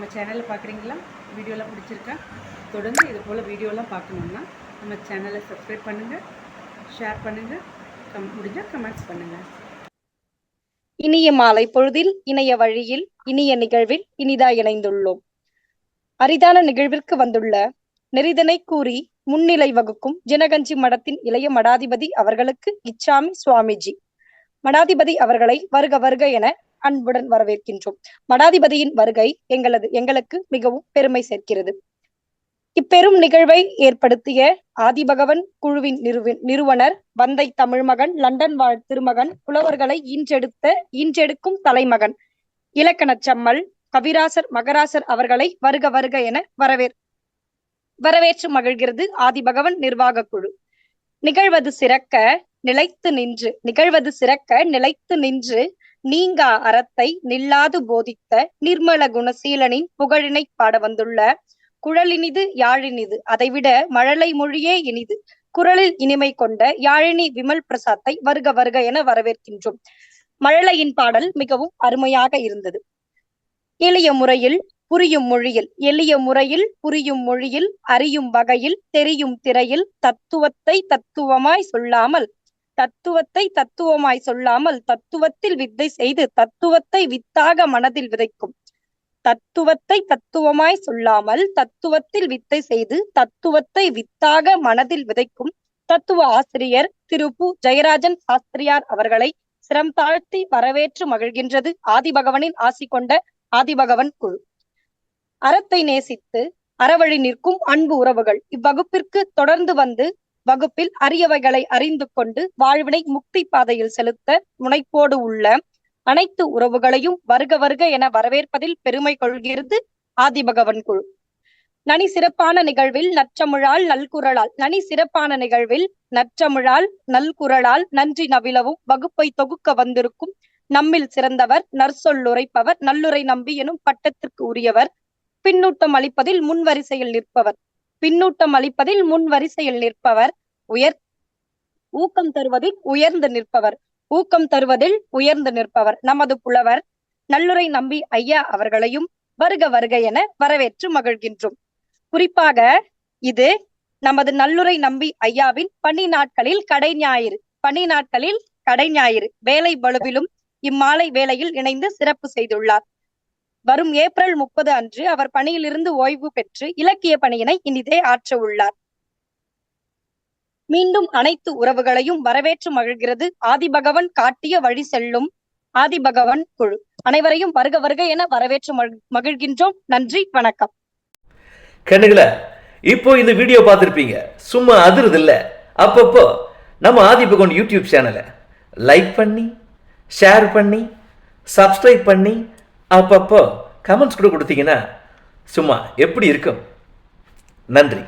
நம்ம சேனலை பார்க்குறீங்களா வீடியோலாம் பிடிச்சிருக்கா? தொடர்ந்து இது போல் வீடியோலாம் பார்க்கணுன்னா நம்ம சேனலை சப்ஸ்கிரைப் பண்ணுங்கள் ஷேர் பண்ணுங்கள் கம் முடிஞ்சால் கமெண்ட்ஸ் பண்ணுங்கள் இனிய மாலை பொழுதில் இணைய வழியில் இனிய நிகழ்வில் இனிதா இணைந்துள்ளோம். அரிதான நிகழ்விற்கு வந்துள்ள நெறிதனை கூறி முன்னிலை வகுக்கும் ஜனகஞ்சி மடத்தின் இளைய மடாதிபதி அவர்களுக்கு இச்சாமி சுவாமிஜி. மடாதிபதி அவர்களை வருக வருக என அன்புடன் வரவேற்கின்றோம். மடாதிபதியின் வருகை எங்களது எங்களுக்கு மிகவும் பெருமை சேர்க்கிறது. இப்பெரும் நிகழ்வை ஏற்படுத்திய ஆதிபகவன் குழுவின் நிறுவன் நிறுவனர் வந்தை தமிழ்மகன் லண்டன் வாழ் திருமகன் புலவர்களை ஈன்றெடுத்த ஈன்றெடுக்கும் தலைமகன் இலக்கணச் சம்மல் கவிராசர் மகராசர் அவர்களை வருக வருக என வரவேற் வரவேற்று மகிழ்கிறது ஆதிபகவன் நிர்வாக குழு. நிகழ்வது சிறக்க நிலைத்து நின்று நிகழ்வது சிறக்க நிலைத்து நின்று நீங்கா அறத்தை நில்லாது போதித்த நிர்மல குணசீலனின் புகழினை பாட வந்துள்ள குழலினிது யாழினிது. அதைவிட மழலை மொழியே இனிது. குரலில் இனிமை கொண்ட யாழினி விமல் பிரசாத்தை வருக வருக என வரவேற்கின்றோம். மழலையின் பாடல் மிகவும் அருமையாக இருந்தது. எளிய முறையில் புரியும் மொழியில் எளிய முறையில் புரியும் மொழியில் அறியும் வகையில் தெரியும் திரையில் தத்துவத்தை தத்துவமாய் சொல்லாமல் தத்துவத்தை தத்துவமாய் சொல்லாமல் தத்துவத்தில் வித்தை செய்து தத்துவத்தை வித்தாக மனதில் விதைக்கும். தத்துவத்தை தத்துவமாய் சொல்லாமல் தத்துவத்தில் வித்தை செய்து தத்துவத்தை வித்தாக மனதில் விதைக்கும் தத்துவ ஆசிரியர் திருப்பு ஜெயராஜன் சாஸ்திரியார் அவர்களை சிரம் தாழ்த்தி வரவேற்று மகிழ்கின்றது. ஆதிபகவனின் ஆசி கொண்ட ஆதிபகவன் குழு. அறத்தை நேசித்து அறவழி நிற்கும் அன்பு உறவுகள் இவ்வகுப்பிற்கு தொடர்ந்து வந்து வகுப்பில் அரியவைகளை அறிந்து கொண்டு வாழ்வினை முக்தி பாதையில் செலுத்த முனைப்போடு உள்ள அனைத்து உறவுகளையும் வருக வருக என வரவேற்பதில் பெருமை கொள்கிறது ஆதிபகவன் குழு. நனி சிறப்பான நிகழ்வில் நற்றமிழால் நல்குரலால் நனி சிறப்பான நிகழ்வில் நற்றமிழால் நல்குரலால் நன்றி நவிலவும் வகுப்பை தொகுக்க வந்திருக்கும் நம்மில் சிறந்தவர் நற்சொல்லுரைப்பவர் நல்லுரை நம்பி எனும் பட்டத்திற்கு உரியவர் பின்னூட்டம் அளிப்பதில் முன்வரிசையில் நிற்பவர். பின்னூட்டம் அளிப்பதில் முன் வரிசையில் நிற்பவர். உயர் ஊக்கம் தருவதில் உயர்ந்து நிற்பவர். ஊக்கம் தருவதில் உயர்ந்து நிற்பவர். நமது புலவர் நல்லுரை நம்பி ஐயா அவர்களையும் வருக வருக என வரவேற்று மகிழ்கின்றோம். குறிப்பாக இது நமது நல்லுரை நம்பி ஐயாவின் பணி நாட்களில் கடை ஞாயிறு. பணி நாட்களில் கடை ஞாயிறு. வேலை பளுவிலும் இம்மாலை வேளையில் இணைந்து சிறப்பு செய்துள்ளார். வரும் ஏப்ரல் முப்பது அன்று அவர் பணியிலிருந்து ஓய்வு பெற்று இலக்கிய பணியினை இனிதே ஆற்ற உள்ளார். மீண்டும் அனைத்து உறவுகளையும் வரவேற்று மகிழ்கிறது. ஆதிபகவன் காட்டிய வழி செல்லும் ஆதிபகவன் குழு. அனைவரையும் வருக வருக என வரவேற்று மகிழ்கின்றோம். நன்றி வணக்கம். கண்ணுகள இப்போ இந்த வீடியோ பார்த்துருப்பீங்க. சும்மா அதிருது இல்ல அப்பப்போ நம்ம ஆதிபகவன் யூடியூப் சேனலை லைக் பண்ணி ஷேர் பண்ணி சப்ஸ்கிரைப் பண்ணி அப்பப்போ கமெண்ட்ஸ் கூட கொடுத்தீங்கன்னா சும்மா எப்படி இருக்கும்? நன்றி.